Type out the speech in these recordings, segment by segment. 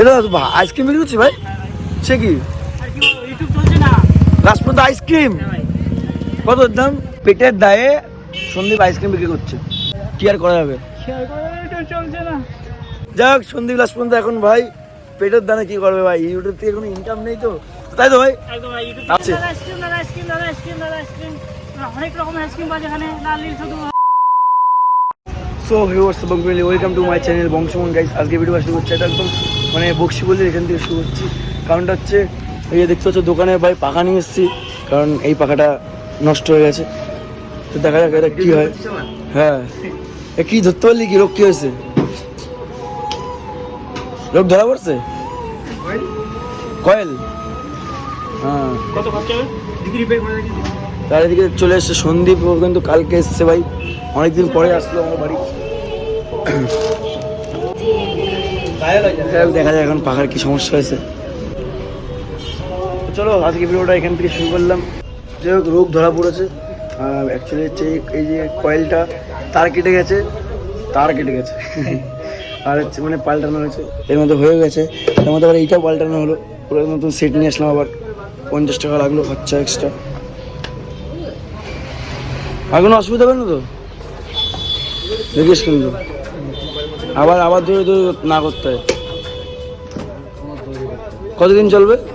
এটা আইসক্রিম বিক্রি করছি ভাই? সে কি? রাজপথ আইসক্রিম কত দাম? পেটের দায়ে সন্দীপ আইসক্রিম বিক্রি করছে। কি আর করা যাবে? হোক সন্দীপ লাজপন্ত এখন ভাই, পেটের দানে কি করবে ভাই? ইউটিউব থেকে কোনো ইনকাম নেই তো? তাই তো ভাই? আছে। অনেক রকমের আইসক্রিম সো ভিউয়ার্স এবং ওয়েলকাম টু মাই চ্যানেল বংশমন গাইস আজকে ভিডিও শুরু করছে, এটা একদম মানে বক্সি বলে এখান থেকে শুরু করছি। কারণটা হচ্ছে এই যে দেখতে পাচ্ছ দোকানে ভাই পাখা নিয়ে এসেছি কারণ এই পাখাটা নষ্ট হয়ে গেছে। তো দেখা যাক এটা কি হয়। হ্যাঁ। এ কি ধরতে পারলি কি? রোগ কি হয়েছে? রোগ ধরা পড়ছে? কয়েল? হ্যাঁ। কত খরচা তার এদিকে চলে এসছে সন্দীপ কিন্তু কালকে এসছে ভাই। অনেকদিন পরে আসলো আমার বাড়ি। দেখা যায় এখন পাখার কি সমস্যা হয়েছে। চলো আজকে ভিডিওটা এখান থেকে শুরু করলাম। যাই হোক রোগ ধরা পড়েছে। অ্যাকচুয়ালি হচ্ছে এই- এই যে কয়েলটা তার কেটে গেছে। তার কেটে গেছে। আর হচ্ছে মানে পাল্টানো হয়েছে। এর মধ্যে হয়ে গেছে। তার মধ্যে আবার এইটাও পাল্টানো হলো। পুরো নতুন সেট নিয়ে আসলাম আবার। পঞ্চাশ টাকা লাগল খরচা এক্সট্রা আর কোনো অসুবিধা হবে না তো? দেখিস কিন্তু। আবার আবার ধরে ধরে না করতে হয়। কতদিন চলবে?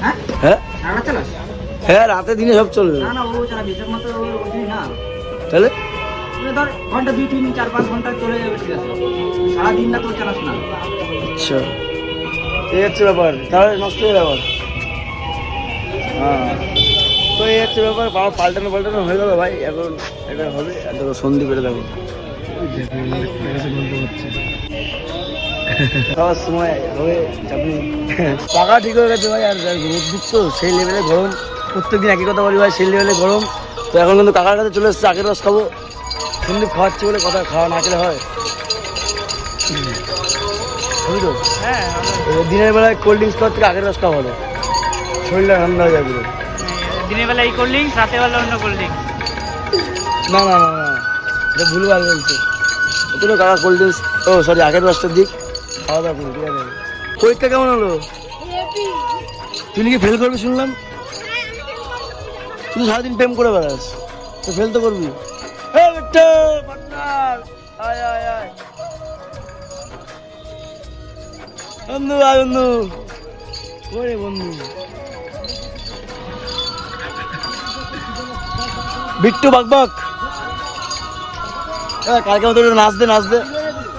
হ্যাঁ? হ্যাঁ? হ্যাঁ রাতে দিনে সব চলবে। তাহলে? মানে ধর ঘণ্টা দুই তিন চার পাঁচ ঘণ্টা চলে যাবে ঠিক আছে। সারাদিন না তোর চালাস না। আচ্ছা। এই হচ্ছে ব্যাপার তাহলে নষ্ট হয়ে যাবে। আবার। হ্যাঁ হচ্ছে ব্যাপার বাবা পাল্টানো পাল্টানো হয়ে গেল ভাই এখন এটা হবে। আর দেখো সন্ধি পেটে দেখো। খাওয়ার সময় হবে পাকা ঠিক হয়ে গেছে ভাই আর রোদ দিচ্ছ সেই লেভেলে গরম। প্রত্যেকদিন একই কথা বলি ভাই সেই লেভেলে গরম। তো এখন কিন্তু কাকার কাছে চলে এসছে আগের রস খাব। সন্দীপ খাওয়াচ্ছে বলে কথা খাওয়া না খেলে হয়। বুঝলি হ্যাঁ দিনের বেলায় কোল্ড ড্রিঙ্কস খাওয়ার থেকে আগের রস খাওয়া ভালো। শরীরটা ঠান্ডা হয়ে যাবে পুরো। দিনের বেলা এই কোল্ড ড্রিঙ্কস রাতের বেলা অন্য কোল্ড না না না না। এটা ভুলভাল বলছে। চলো কাকা কোল্ড ড্রিঙ্কস। ও সরি আগের রসটার দিক। খাওয়া দাওয়া করি ঠিক আছে? পরীক্ষা কেমন হলো? তুই নাকি ফেল করবি শুনলাম? তুই সারাদিন প্রেম করে বেড়াস। তো ফেল তো করবি। আয়, আয়, আয়। বন্ধু আয় বন্ধু। ওরে বন্ধু? বিট্টু বাক বাক। কালকে মতো নাচ দে নাচ দে।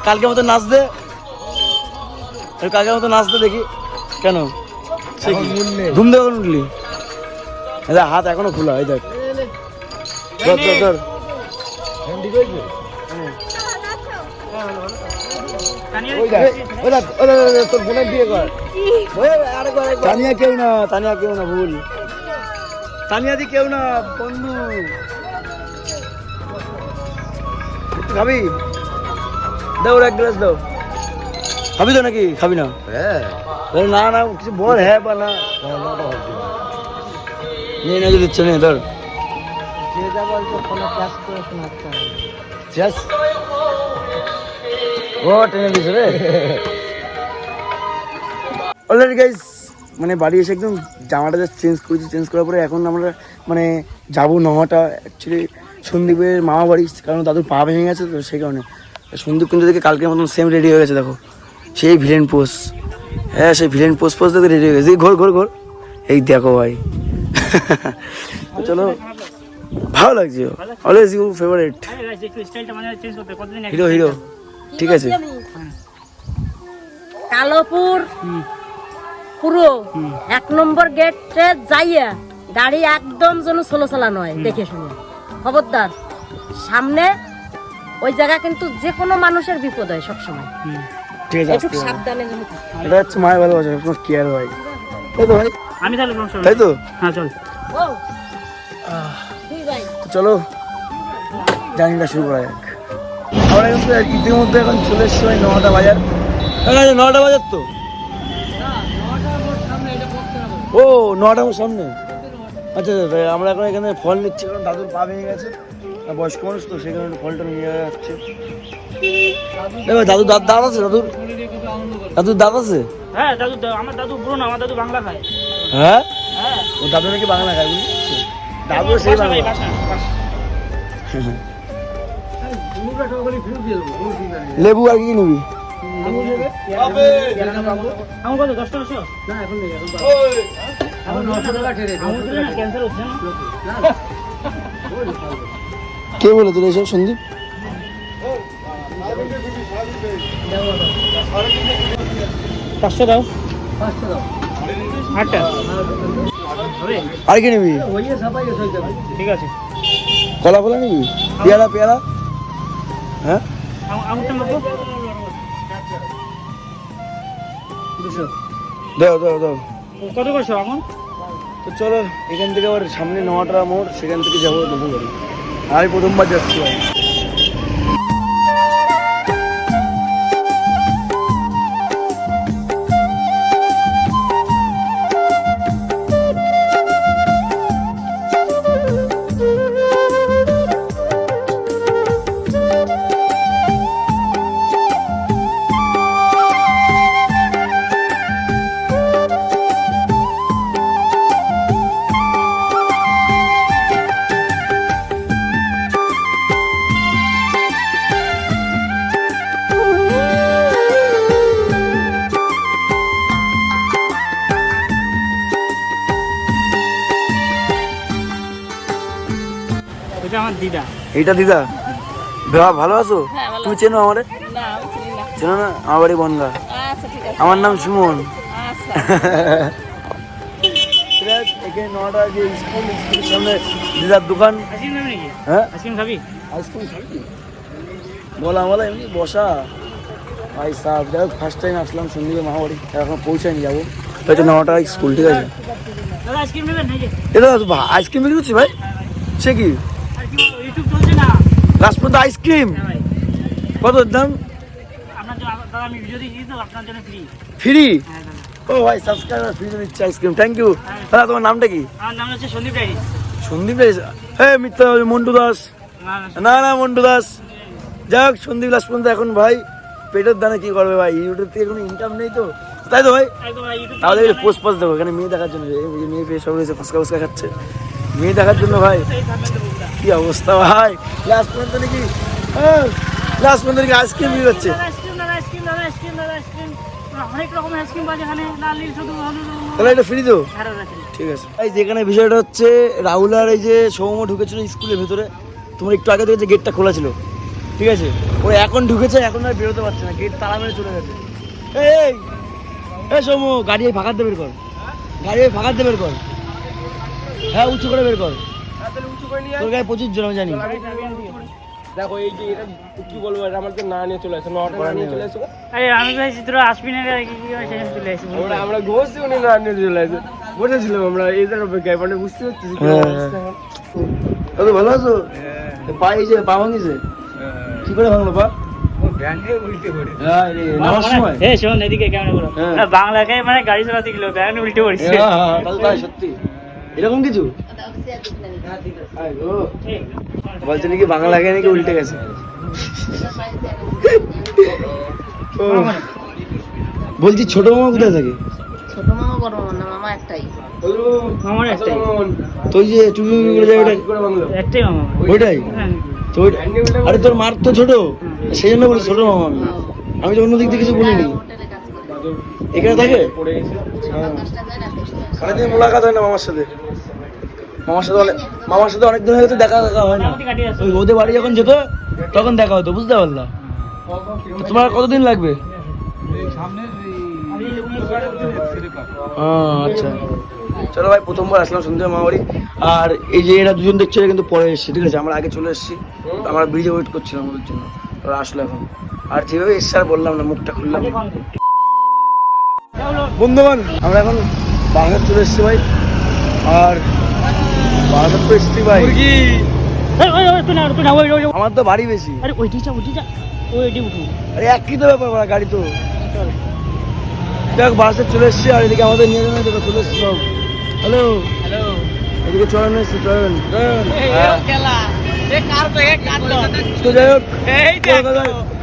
কালকে মতো নাচ দে। কালকে মতো নাচ দে দেখি। কেন? সে কি? ঘুম থেকে উঠলি? এই দেখ, হাত এখনও খোলা এই দেখ। ধর ধর ধর। দেখ, দেখ, দেখ, দেখ, তোর বোনের বিয়ে কর। তানিয়া কেউ না তানিয়া কেউ না ভুল। তানিয়া দি কেউ না বন্ধু। খাবি? দাও এক গ্লাস দাও। খাবি তো নাকি? খাবি না। হ্যাঁ। না না কিছু বল হ্যাঁ বা না। নিয়ে দিচ্ছে নে। ধর. ও টেনে দিছে রে। অলরেডি গাইস মানে বাড়ি এসে একদম জামাটা জাস্ট চেঞ্জ করেছি চেঞ্জ করার পরে এখন আমরা মানে যাব নটা অ্যাকচুয়ালি সন্দীপের মামা বাড়ি কারণ দাদুর পা ভেঙে গেছে তো সেই কারণে। সন্দীপ কিন্তু দেখে কালকের মতন সেম রেডি হয়ে গেছে দেখো। সেই ভিলেন পোস হ্যাঁ সেই ভিলেন পোস পোস দেখে রেডি হয়ে গেছে। ঘোর ঘোর ঘোর। এই দেখো ভাই। চলো ভালো লাগছে। Always you favourite hero hero ঠিক আছে। কালোপুর। পুরো। এক নম্বর গেটে যাইয়া গাড়ি একদম যেন সোলো চালা নয় দেখে শুনে। খবরদার সামনে ওই জায়গা কিন্তু যে কোনো মানুষের বিপদ হয় সবসময়। ঠিক আছে একটু সাবধানে এটা হচ্ছে মায়ের ভালোবাসা তোমার কেয়ার ভাই তাই তো ভাই? আমি তাহলে তাই তো? হ্যাঁ চল। ঠিক ভাই? চলো জার্নিটা শুরু করা যাক। আমরা কিন্তু ইতিমধ্যে এখন চলে এসছি ভাই নটা বাজার। হ্যাঁ নটা বাজার তো। ও নটা সামনে? আচ্ছা আচ্ছা আমরা এখন এখানে ফল নিচ্ছি কারণ দাদুর পা ভেঙে গেছে। আর বয়স্ক মানুষ তো সেই কারণে ফলটা নিয়ে যাচ্ছে। দেখো দাদু দাঁত দাঁত আছে দাদুর দাদুর দাঁত আছে? হ্যাঁ দাদু দা- আমার দাদু পুরো না আমার দাদু বাংলা খায়। হ্যাঁ? হ্যাঁ। ও দাদু নাকি বাংলা খায় দাদু সেই বাংলা। বাসা। লেবু আর কি নিবি? আমার কত দশ টাকা না এখন নেই এখন নশো টাকা ক্যান্সার হচ্ছে না? কে বলে তোর এসব সন্দীপ? পাঁচশো দাও। আটটা। আর। কি নিবি? ঠিক আছে। কলা ফলা নিবি? পেয়ারা পেয়ারা? হ্যাঁ? দুশো। দাও দাও দাও। কত করছ এখন? তো চলো এখান থেকে আবার সামনে নটা মোড় সেখান থেকে যাব নতুন বাড়ি আমি প্রথমবার যাচ্ছি এইটা দিদা? বাবা ভালো আছো? হ্যাঁ, তুমি চেনো আমারে? চিনি না। আমার বাড়ি বনগা। আচ্ছা আমার নাম সুমন। আচ্ছা। এখানে নটা যে স্কুল স্কুলের সামনে দিদার দোকান। হ্যাঁ? আইসক্রিম খাবি? আইসক্রিম খাবি বলা বলা এমনি বসা। ভাই সাহ যাই হোক ফার্স্ট টাইম আসলাম মামাবাড়ি। এখন পৌঁছায়নি যাব। নটা স্কুল ঠিক আছে? আইসক্রিম এটা আইসক্রিম বিক্রি করছি ভাই? সে কি? পর্যন্ত আইসক্রিম হ্যাঁ কত দাম? ফ্রি হ্যাঁ ও ভাই সাবস্ক্রাইবার ফ্রি দিচ্ছে আইসক্রিম থ্যাংক ইউ দাদা তোমার নামটা কি? আমার নাম হচ্ছে সন্দীপ ডাইরিস সন্দীপ দাস হে মিথ্যা মন্টু দাস। না না মন্টু দাস। যাই হোক সন্দীপ লাস্ট পর্যন্ত এখন ভাই পেটের দানে কি করবে ভাই? ইউটিউব থেকে কোনো ইনকাম নেই তো? তাই তো ভাই? তাহলে পোস্ট পোস্ট দেবো এখানে মেয়ে দেখার জন্য। মেয়ে পেয়ে সব রয়েছে ফুচকা ফুচকা খাচ্ছে। মেয়ে দেখার জন্য ভাই। কি অবস্থা ভাই? লাস্ট পর্যন্ত নাকি? লাস্ট পর্যন্ত নাকি আইসক্রিম বিক্রি হচ্ছে হলুদ তাহলে এটা ফ্রি তো? হ্যাঁ। ঠিক আছে। এই যেখানে বিষয়টা হচ্ছে রাহুল আর এই যে সৌম ঢুকেছিল স্কুলের ভেতরে। তোমার একটু আগে থেকে যে গেটটা খোলা ছিল। ঠিক আছে? ও এখন ঢুকেছে এখন আর বেরোতে পারছে না। গেট তালা মেরে চলে গেছে। এই এই সৌম গাড়ি এই ফাঁকাতে বের কর। গাড়ি এই ফাঁকাতে বের কর। হ্যাঁ উঁচু করে বের কর। তোর গায়ে প্রচুর জন আমি জানি। দেখো এই যে এটা কি বলব এটা আমাকে না নিয়ে চলে আসে নটা না নিয়ে চলে আসে। আরে আমি ভাবছি তোরা আসবি না রে, কি কি সেখানে চলে আসি। আমরা আমরা ঘুরছি উনি না নিয়ে চলে আসে। বসেছিলাম আমরা এদের অপেক্ষায় মানে বুঝতে পারছি হ্যাঁ। দাদু ভালো আছো? পা এই যে পা ভাঙিছে। কি করে ভাঙলো পা? হ্যাঁ করো। হ্যাঁ। বাংলাকে মানে গাড়ি চালাতে গেলো ব্যাগ উল্টে পড়ছে। হ্যাঁ, হ্যাঁ, সত্যি। এরকম কিছু? বলছে নাকি বাংলা লাগে নাকি উল্টে গেছে? ও, বলছি ছোট মামা কোথায় থাকে? ছোট মামা বড় মামা না মামা একটাই। একটাই। যে বাংলো? একটাই মামা। ওইটাই? হ্যাঁ। আরে তোর মার তো ছোট। সেই জন্য বলি ছোট মামা আমি। আমি তো অন্য দিক থেকে কিছু বলিনি। এখানে থাকে? পড়ে গেছে। হ্যাঁ। দশটা যায় না সারাদিন মোলাকাত হয় না মামার সাথে? মামার সাথে অনেক মামার সাথে অনেক দিন হয়তো দেখা দেখা হয় না। ওই ওদের বাড়ি যখন যেত তখন দেখা হতো বুঝতে পারলাম তোমার কতদিন লাগবে? আহ, আচ্ছা। চলো ভাই প্রথমবার আসলাম সন্ধ্যা মামাবাড়ি। আর এই যে এরা দুজন দেখছ এরা কিন্তু পরে এসছে ঠিক আছে? আমরা আগে চলে এসেছি। আমরা ব্রিজে ওয়েট করছিলাম ওদের জন্য। ওরা আসলো এখন। আর যেভাবে এসছে আর বললাম না মুখটা খুললাম না। বন্ধুগণ আমরা এখন বাজার চলে এসেছি ভাই। আর বাজার তো এসছি ভাই। আমার তো বাড়ি বেশি। আরে ওইটি যা ওইটি যা ওইটি উঠু। আরে একই তো ব্যাপার ভাড়া, গাড়ি তো। দেখ বাসে চলে এসছি আর এদিকে আমাদের নিয়ে যাবে দেখো চলে এসছি সব। হ্যালো হ্যালো এদিকে চলেন এসছি চলেন। কার তো যাই হোক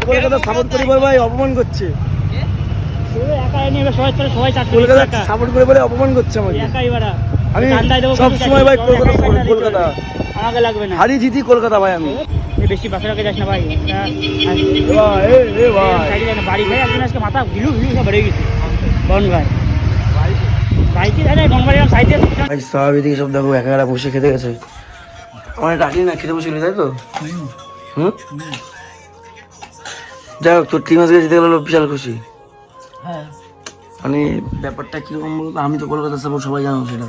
কলকাতা সাপোর্ট করি ভাই অপমান করছে। কলকাতা একা। সাপোর্ট করে বলে অপমান করছে আমাকে। একাই বাড়া। আমি সব সময় ভাই কলকাতা কলকাতা। আমাকে লাগবে না। হারি জিতি কলকাতা ভাই আমি। বেশি যাস না ভাই। বাড়ি একদিন আজকে মাথা ভিলু ভিলু সব বেড়ে গেছে। বন ভাই। সব এদিকে সব দেখো একা একা বসে খেতে গেছে। আমার ডাকলি না খেতে বসে তাই তো? হুম? যাই হোক তোর টিম আজকে জিতে গেল বিশাল খুশি। হ্যাঁ। মানে ব্যাপারটা কীরকম বলতো? আমি তো কলকাতা সাপোর্ট সবাই জানো সেটা।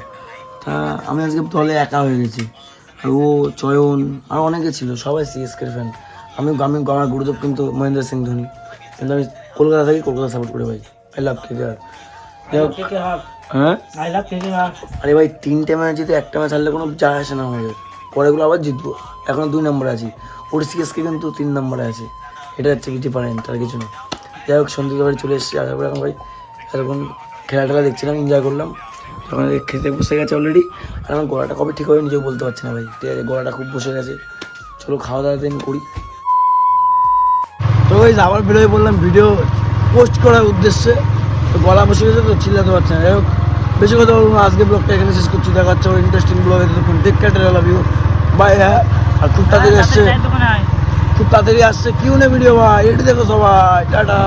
তা আমি আজকে দলে একা হয়ে গেছি। আর ও চয়ন আর অনেকে ছিল সবাই সিএসকের ফ্যান আমি আমি আমার গুরুদেব কিন্তু মহেন্দ্র সিং ধোনি। কিন্তু আমি কলকাতা থেকে কলকাতা সাপোর্ট করে ভাই। আই লাভ হাফ হ্যাঁ? আই লাভ আরে ভাই তিনটে ম্যাচ জিতে একটা ম্যাচ হারলে কোনো যায় আসে না আমাদের। পরেগুলো আবার জিতবো। এখন দুই নম্বরে আছি। ওর সিএসকে কিন্তু তিন নম্বরে আছে। এটা হচ্ছে কি ডিফারেন্ট আর কিছু না। যাই হোক সন্ধ্যে বাড়ি চলে এসেছি। পরে এখন ভাই এরকম খেলা টেলা দেখছিলাম এনজয় করলাম। তখন খেতে বসে গেছে অলরেডি আর আমার গলাটা কবে ঠিক হবে নিজেও বলতে পারছি না ভাই। ঠিক আছে গলাটা খুব বসে গেছে। চলো খাওয়া দাওয়া দিন করি। তো ওই আবার বেরোয় বললাম ভিডিও পোস্ট করার উদ্দেশ্যে। তো গলা বসে গেছে তো চিল্লাতে পারছে না। যাই হোক বেশি কথা বলব আজকে ব্লগটা এখানে শেষ করছি। দেখা দেখাচ্ছে ইন্টারেস্টিং ব্লগ কেটে লাভ ইউ বাই হ্যাঁ। আর আসছে। দোকানে আয় খুব তাড়াতাড়ি আসছে। কিউ নে ভিডিও ভাই? এটি দেখো সবাই। টাটা।